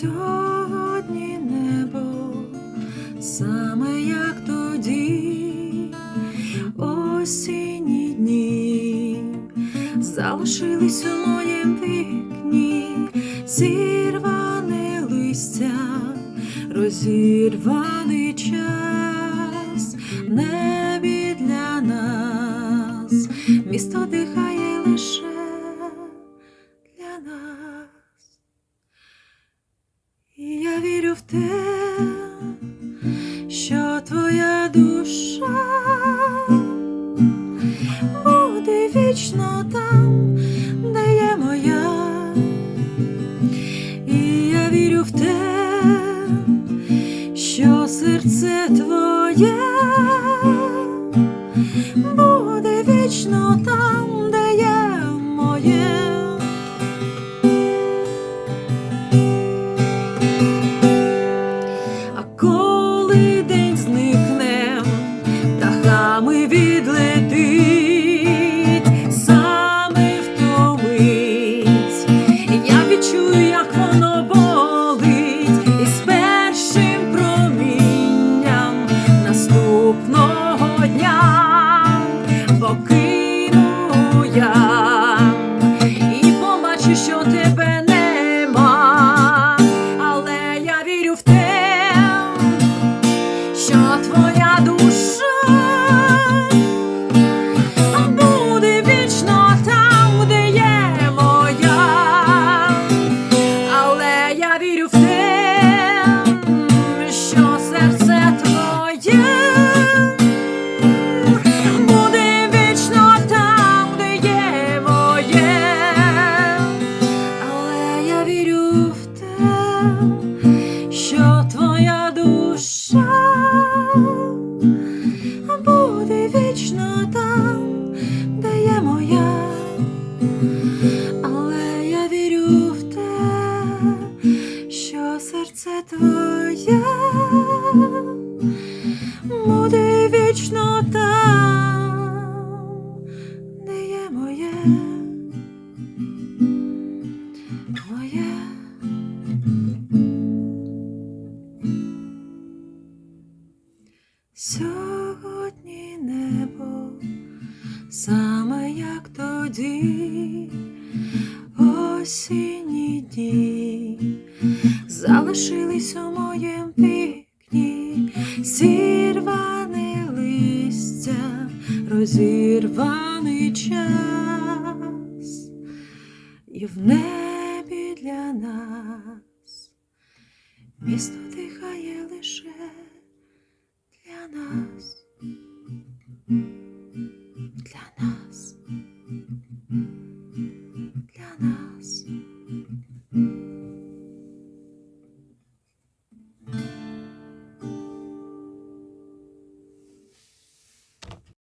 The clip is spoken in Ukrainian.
Сьогодні небо саме як тоді, осінні дні залишились у моєму вікні, зірване листя, розірваний час, вірю в те, що твоя душа буде вічно там, де є моя. І я вірю в те, що серце твоє буде вічно там, я вірю в те, що серце твоє буде вічно там, де є моє, але я вірю в те, що твоя душа буде вічно там, де є моя, Сьогодні небо саме як тоді, осінні дні залишились у моїм вікні, листя, розірваний час, і в небі для нас. Місто